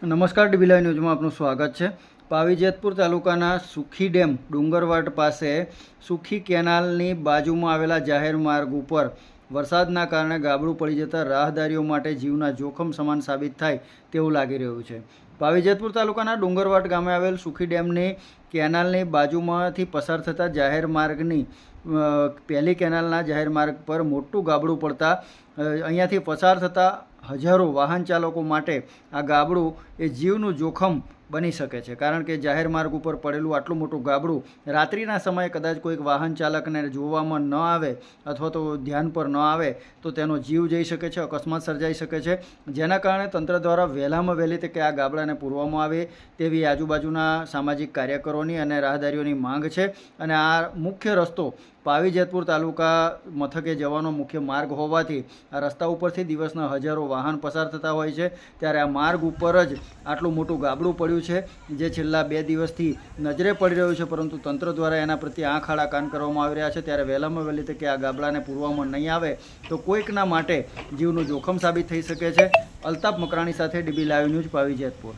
નમસ્કાર ડીબીલાઈ ન્યૂઝમાં આપનું સ્વાગત છે. પાવીજેતપુર તાલુકાના સુખી ડેમ ડુંગરવાટ પાસે સુખી કેનાલની બાજુમાં આવેલા જાહેર માર્ગ ઉપર વરસાદના કારણે ગાબડું પડી જતાં રાહદારીઓ માટે જીવના જોખમ સમાન સાબિત થાય તેવું લાગી રહ્યું છે. પાવીજેતપુર તાલુકાના ડુંગરવાટ ગામે આવેલ સુખી ડેમની કેનાલની બાજુમાંથી પસાર થતા જાહેર માર્ગની પહેલી કેનાલના જાહેર માર્ગ પર મોટું ગાબડું પડતા અહીંયાથી પસાર થતા હજારો વાહન ચાલકો માટે આ ગાબડું એ જીવનું જોખમ બની શકે છે. કારણ કે જાહેર માર્ગ ઉપર પડેલું આટલું મોટું ગાબડું રાત્રિના સમયે કદાચ કોઈક વાહન ચાલકને જોવામાં ન આવે અથવા તો ધ્યાન પર ન આવે તો તેનો જીવ જઈ શકે છે, અકસ્માત સર્જાઈ શકે છે. જેના કારણે તંત્ર દ્વારા વહેલામાં વહેલી તકે આ ગાબડાને પૂરવામાં આવે તેવી આજુબાજુના સામાજિક કાર્યકરોની અને રાહદારીઓની માંગ છે. અને આ મુખ્ય રસ્તો પાવી જેતપુર તાલુકા મથકે જવાનો મુખ્ય માર્ગ હોવાથી આ રસ્તા ઉપરથી દિવસના હજારો વાહન પસાર થતા હોય છે. ત્યારે આ માર્ગ ઉપર જ આટલું મોટું ગાબડું પડ્યું છે, જે છેલ્લા બે દિવસથી નજરે પડી રહ્યું છે. પરંતુ તંત્ર દ્વારા એના પ્રત્યે આંખ આડા કાન કરવામાં આવી રહ્યા છે. ત્યારે વહેલામાં વહેલી તકે આ ગાબડાને પૂરવામાં નહીં આવે તો કોઈકના માટે જીવનું જોખમ સાબિત થઈ શકે છે. અલ્તાફ મકરાણી સાથે DB live news Pavi Jetpur.